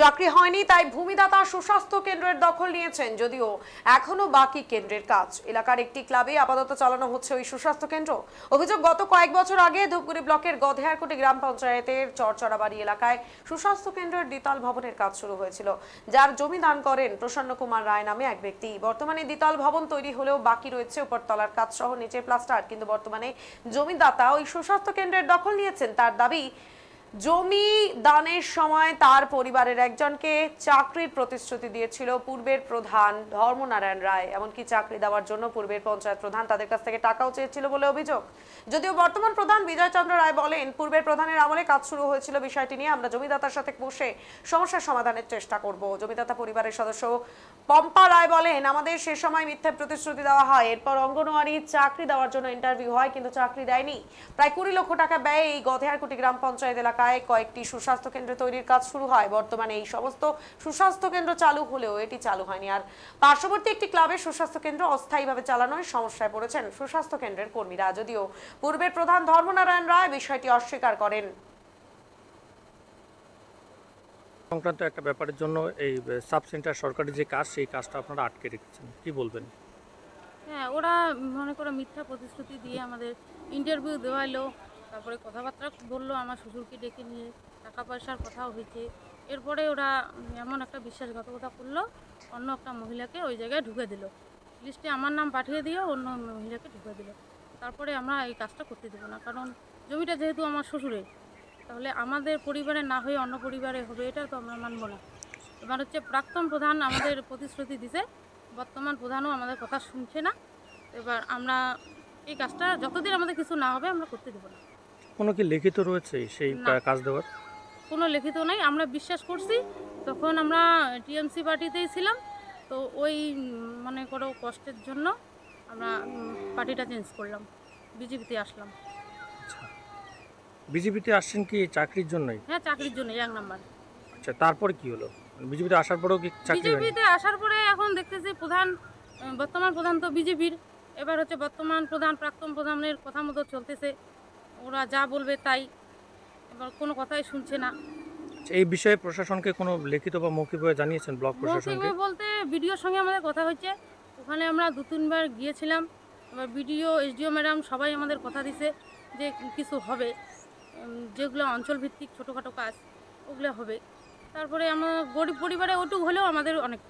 চাকরি হয়নি, তাই ভূমিদাতা সুস্বাস্থ্য কেন্দ্রের দখল নিয়েছেন যদিও এখনও বাকি কেন্দ্রের কাজ। এলাকার একটি ক্লাবে আপাতত চালানো হচ্ছে ওই সুস্বাস্থ্য কেন্দ্র। অভিযোগ, গত কয়েক বছর আগে ধূপগুড়ি ব্লকের গধেয়ারকুটি গ্রাম পঞ্চায়েতের চরচড়াবাড়ি এলাকায় সুস্বাস্থ্য কেন্দ্রের দ্বিতল ভবনের কাজ শুরু হয়েছিল। যার জমি দান করেন প্রসন্ন কুমার রায় নামে এক ব্যক্তি। বর্তমানে দ্বিতল ভবন তৈরি হলেও বাকি রয়েছে উপরতলার কাজ সহ নিচে প্লাস্টার। কিন্তু বর্তমানে জমিদাতা ওই সুস্বাস্থ্য কেন্দ্রের দখল নিয়েছেন, তার দাবি জমি দানের সময় তার পরিবারের একজনকে চাকরির প্রতিশ্রুতি দিয়েছিল পূর্বের প্রধান ধর্মনারায়ণ রায়। এমনকি চাকরি দেওয়ার জন্য পূর্বের পঞ্চায়েত প্রধান তাদের কাছ থেকে টাকাও চেয়েছিল বলে অভিযোগ। যদিও বর্তমান প্রধান বিজয়চন্দ্র রায় বলেন, পূর্বের প্রধানের আমলে কাজ শুরু হয়েছিল বিষয়টি নিয়ে আমরা জমিদাতার সাথে বসে সমস্যার সমাধানের চেষ্টা করব। জমিদাতা পরিবারের সদস্য পম্পা রায় বলেন, আমাদের সে সময় মিথ্যে প্রতিশ্রুতি দেওয়া হয়। এরপর অঙ্গনওয়াড়ি চাকরি দেওয়ার জন্য ইন্টারভিউ হয়, কিন্তু চাকরি দেয়নি। প্রায় কুড়ি লক্ষ টাকা ব্যয়ে এই গধেয়ারকুটি গ্রাম পঞ্চায়েত এলাকায় কয়েকটি সুস্বাস্থ্য কেন্দ্র তৈরির কাজ শুরু হয়। বর্তমানে এই সমস্ত সুস্বাস্থ্য কেন্দ্র চালু হলেও এটি চালু হয়নি। আর পার্শ্ববর্তী একটি ক্লাবের সুস্বাস্থ্য কেন্দ্র অস্থায়ীভাবে চালানোয় সমস্যায় পড়েছেন সুস্বাস্থ্য কেন্দ্রের কর্মীরা। যদিও পূর্বের প্রধান ধর্মনারায়ণ রায় বিষয়টি অস্বীকার করেন। সংক্রান্ত একটা ব্যাপারের জন্য এই সাব সেন্টার সরকারি যে কাজ সেই কাজটা আপনারা আটকে রেখেছেন। কি বলবেন? হ্যাঁ ওরা মনে করো মিথ্যা প্রতিশ্রুতি দিয়ে আমাদের ইন্টারভিউ দেওয়াইলো তারপরে কথাবার্তা বলল আমার শ্বশুরকে ডেকে নিয়ে টাকা পয়সার কথাও হয়েছে। এরপরে ওরা এমন একটা বিশ্বাসঘাতকতা করল, অন্য একটা মহিলাকে ওই জায়গায় ঢুকে দিল। লিস্টে আমার নাম পাঠিয়ে দিয়ে অন্য মহিলাকে ঢুকে দিল। তারপরে আমরা এই কাজটা করতে দেবো না, কারণ জমিটা যেহেতু আমার শ্বশুরের, তাহলে আমাদের পরিবারে না হয়ে অন্য পরিবারে হবে, এটা তো আমরা মানবো না। এবার হচ্ছে প্রাক্তন প্রধান আমাদের প্রতিশ্রুতি দিছে, বর্তমান প্রধানও আমাদের কথা শুনছে না। এবার আমরা এই কাজটা যতদিন আমাদের কিছু না হবে, আমরা করতে দেবো না। কোনো কি লিখিত রয়েছে সেই না। কাজ দেওয়ার? কোনো লিখিত নাই আমরা বিশ্বাস করছি। তখন আমরা টিএমসি পার্টিতেই ছিলাম তো ওই উম, মনে করো কষ্টের জন্য আমরা পার্টিটা চেঞ্জ করলাম বিজেপিতে আসলাম। বিজেপিতে আসছেন কি চাকরির জন্যই? হ্যাঁ চাকরির জন্য এক নাম্বার। আচ্ছা তারপর কি হলো? বিজেপিতে আসার পরেও কি চাকরি হয়নি? বিজেপিতে আসার পরে এখন দেখতেছি প্রধান আহ, বর্তমান প্রধান তো বিজেপির এবার হচ্ছে বর্তমান প্রধান প্রাক্তন প্রধানের কথা মতো চলতেছে। ওরা যা বলবে তাই। এবার কোনো কথাই শুনছে না। এই বিষয়ে প্রশাসনকে কোনো লিখিত বা মৌখিকভাবে জানিয়েছেন ব্লক প্রশাসনকে? বলতে বিডিওর সঙ্গে আমাদের কথা হয়েছে। ওখানে আমরা দু তিনবার গিয়েছিলাম। এবার বিডিও এসডিও ম্যাডাম সবাই আমাদের কথা দিছে যে কিছু হবে। যেগুলো অঞ্চলভিত্তিক ছোটোখাটো কাজ ওগুলো হবে। তারপরে আমার গরিব পরিবারে ওটুক হলেও আমাদের অনেক।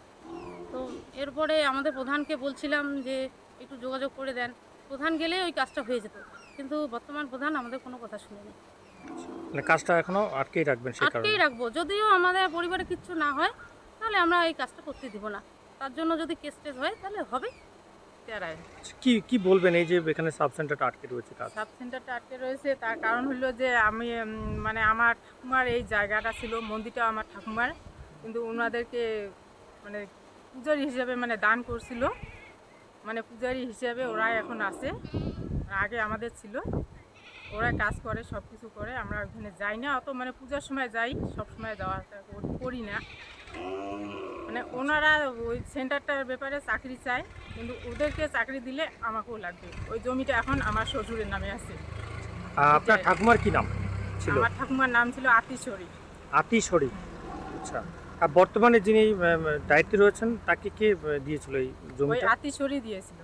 তো এরপরে আমাদের প্রধানকে বলছিলাম যে একটু যোগাযোগ করে দেন। প্রধান গেলে ওই কাজটা হয়ে যেত। কিন্তু বর্তমান প্রধান আমাদের কোনো কথা শুনেনি। মানে কাজটা এখনও আটকেই রাখবেন সেই কারণে? আটকেই রাখব। যদিও আমাদের পরিবারে কিচ্ছু না হয় তাহলে আমরা এই কাজটা করতে দিব না। তার জন্য যদি কেস টেস হয় তাহলে হবে। তেরায় আচ্ছা, কি কি বলবেন এই যে এখানে সাব সেন্টারটা আটকে রয়েছে কাজ? সাব সেন্টারটা আটকে রয়েছে তার কারণ হলো যে আমি মানে আমার ঠাকুমার এই জায়গাটা ছিল মন্দিরটা আমার ঠাকুমার কিন্তু ওনাদেরকে মানে পূজারি হিসেবে মানে দান করছিল। মানে পূজারি হিসেবে ওরা এখন আছে। আগে আমাদের ছিল। ওরা কাজ করে সব কিছু করে। আমরা ওখানে যাই না। অত মানে পূজার সময় যাই সব সময় যাওয়া আসা করি না। মানে ওনারা ওই সেন্টারটার ব্যাপারে চাকরি চায় কিন্তু ওদেরকে চাকরি দিলে আমাকেও লাগবে। ওই জমিটা এখন আমার শ্বশুরের নামে আছে। আপনার ঠাকুমার কি নাম ছিল? আমার ঠাকুমার নাম ছিল আতিশরী। আতিশরী। আচ্ছা। আর বর্তমানে যিনি দায়িত্বে রয়েছেন তাকে কে দিয়েছিল এই ওই জমিটা? আতিশরী দিয়েছিল।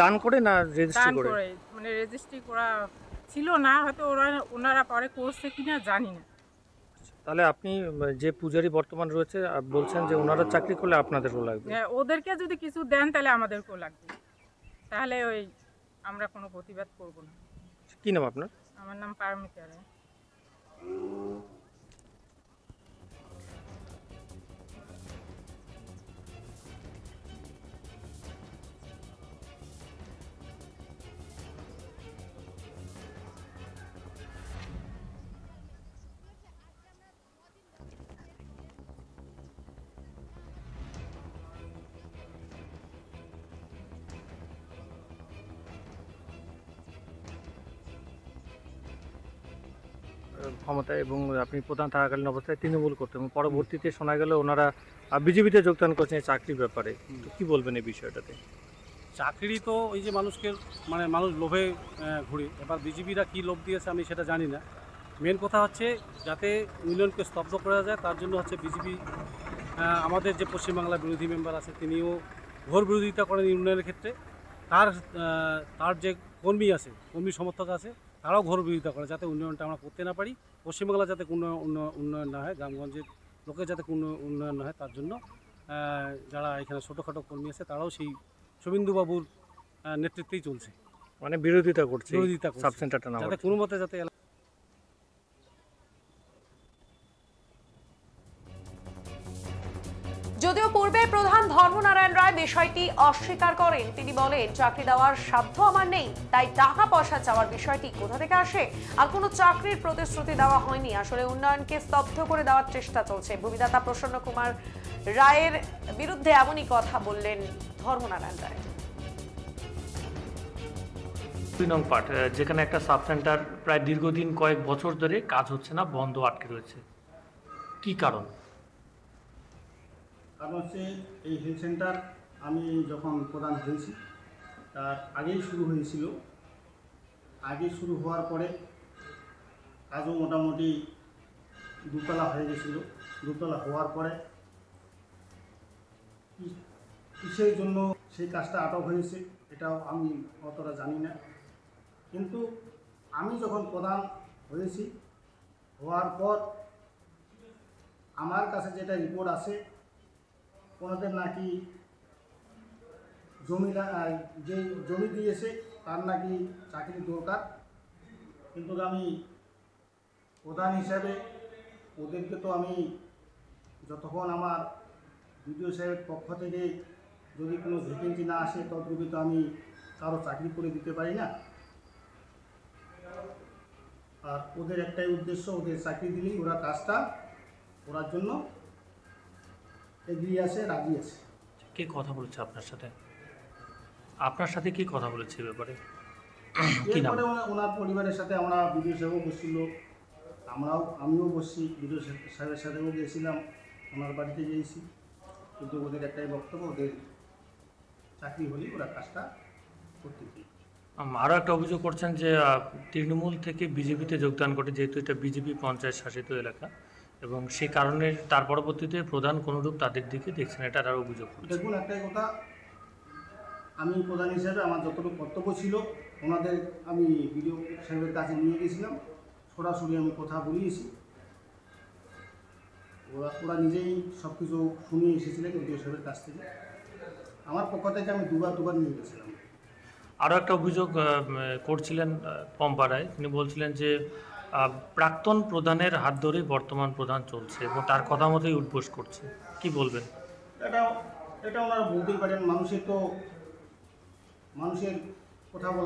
দান করে না রেজিস্ট্রি করে। মানে রেজিস্ট্রি করা ছিল না হয়তো ওরা ওনারা পরে করছে কিনা জানি না। তাহলে আপনি যে পূজারি বর্তমান রয়েছে বলছেন যে ওনারা চাকরি করলে আপনাদেরও লাগবে। হ্যাঁ, ওদেরকে যদি কিছু দেন তাহলে আমাদেরকেও লাগবে। তাহলে ওই আমরা কোনো প্রতিবাদ করব না। কি নাম আপনার? আমার নাম পারমিতা রায়। ক্ষমতা এবং আপনি প্রধান থাকাকালীন অবস্থায় তৃণমূল করতেন এবং পরবর্তীতে শোনা গেল ওনারা বিজেপিতে যোগদান করছেন চাকরির ব্যাপারে। তো কি বলবেন এই বিষয়টাতে? চাকরি তো ওই যে মানুষকে মানে মানুষ লোভে ঘুরে। এবার বিজেপিরা কী লোভ দিয়েছে আমি সেটা জানি না। মেন কথা হচ্ছে যাতে উন্নয়নকে স্তব্ধ করা যায়, তার জন্য হচ্ছে বিজেপি আমাদের যে পশ্চিমবাংলা বিরোধী মেম্বার আছে তিনিও ঘোর বিরোধিতা করেন এই উন্নয়নের ক্ষেত্রে। তার তার যে কর্মী আছে, কর্মী সমর্থক আছে তারাও ঘোর বিরোধিতা করে যাতে উন্নয়নটা আমরা করতে না পারি। পশ্চিমবাংলা যাতে কোনো উন্ন- উন্নয়ন না হয় গ্রামগঞ্জের লোকের যাতে কোনো উন্নয়ন না হয় তার জন্য যারা এখানে ছোটোখাটো কর্মী আছে তারাও সেই শুভেন্দুবাবুর নেতৃত্বেই চলছে। মানে বিরোধিতা করছে বিরোধিতা করছে। সাব সেন্টারটা না যাতে কোনো মতে যাতে বিষয়টি অস্বীকার করেন। তিনি বলেন চাকরি দেওয়ার সাধ্য আমার নেই তাই টাকা পয়সা চাওয়ার বিষয়টি কোথা থেকে আসে? আর কোনো চাকরির প্রতিশ্রুতি দেওয়া হয়নি। আসলে উন্নয়নকে স্তব্ধ করে দেওয়ার চেষ্টা চলছে। ভূমিদাতা প্রসন্ন কুমার রায়ের বিরুদ্ধে এমনই কথা বললেন ধর্মনারায়ণ রায়। দুই নং পার্ট যেখানে একটা সাব সেন্টার প্রায় দীর্ঘদিন কয়েক বছর ধরে কাজ হচ্ছে না বন্ধ আটকে রয়েছে। কি কারণ? কারণ হচ্ছে এই হেলথ সেন্টার আমি যখন প্রদান হয়েছি, তার আগেই শুরু হয়েছিল। আগে শুরু হওয়ার পরে কাজও মোটামুটি দুতলা হয়ে গেছিল। দুতলা হওয়ার পরে কিসের জন্য সেই কাজটা আটক হয়েছে, এটাও আমি অতটা জানি না। কিন্তু আমি যখন প্রধান হয়েছি, হওয়ার পর আমার কাছে যেটা রিপোর্ট আছে ওনাদের নাকি জমি যে জমি দিয়েছে, তার নাকি চাকরি দরকার। কিন্তু আমি প্রধান হিসাবে ওদেরকে তো আমি যতক্ষণ আমার বিডিও সাহেবের পক্ষ থেকে যদি কোনো ভ্যাকেন্সি না আসে, ততটুকু তো আমি কারও চাকরি করে দিতে পারি না। আর ওদের একটাই উদ্দেশ্য, ওদের চাকরি দিলেই ওরা কাজটা করার জন্য এগিয়ে আসে, রাজি আছে। কে কথা বলছে আপনার সাথে? আপনার সাথে কি কথা বলেছে এ ব্যাপারে? কি নাম? এরপরে ওনা- ওনার পরিবারের সাথে আমরা বিডিও সাহেবও বসছিল। আমরাও আমিও বসছি বিডিও সাহেবের সাথেও গিয়েছিলাম ওনার বাড়িতে গিয়েছি। কিন্তু ওদের একটাই বক্তব্য ওদের চাকরি হলেই ওরা কাজটা করতে চাই আম, আরও একটা অভিযোগ করছেন যে আহ, তৃণমূল থেকে বিজেপিতে যোগদান করে যেহেতু এটা বিজেপি পঞ্চায়েত শাসিত এলাকা এবং সেই কারণে তার পরবর্তীতে প্রধান কোনোরূপ তাদের দিকে দেখছেন এটা তার অভিযোগ করছে। দেখুন একটাই কথা আমি প্রধান হিসাবে আমার যতটুকু কর্তব্য ছিল ওনাদের আমি বিডিও সাহেবের কাছে নিয়ে গেছিলাম। সরাসরি আমি কথা বলিয়েছি। ওরা ওরা নিজেই সব কিছু শুনিয়ে এসেছিলেন বিডিও সাহেবের কাছ থেকে। আমার পক্ষ থেকে আমি দুবার দুবার নিয়ে গেছিলাম। আরও একটা অভিযোগ করছিলেন পম্পারায়। তিনি বলছিলেন যে প্রাক্তন প্রধানের হাত ধরেই বর্তমান প্রধান চলছে এবং তার কথা মতোই উদ্বোস করছে। কি বলবেন? এটা এটা ওনারা বলতেই পারেন মানুষের তো মানুষের কথা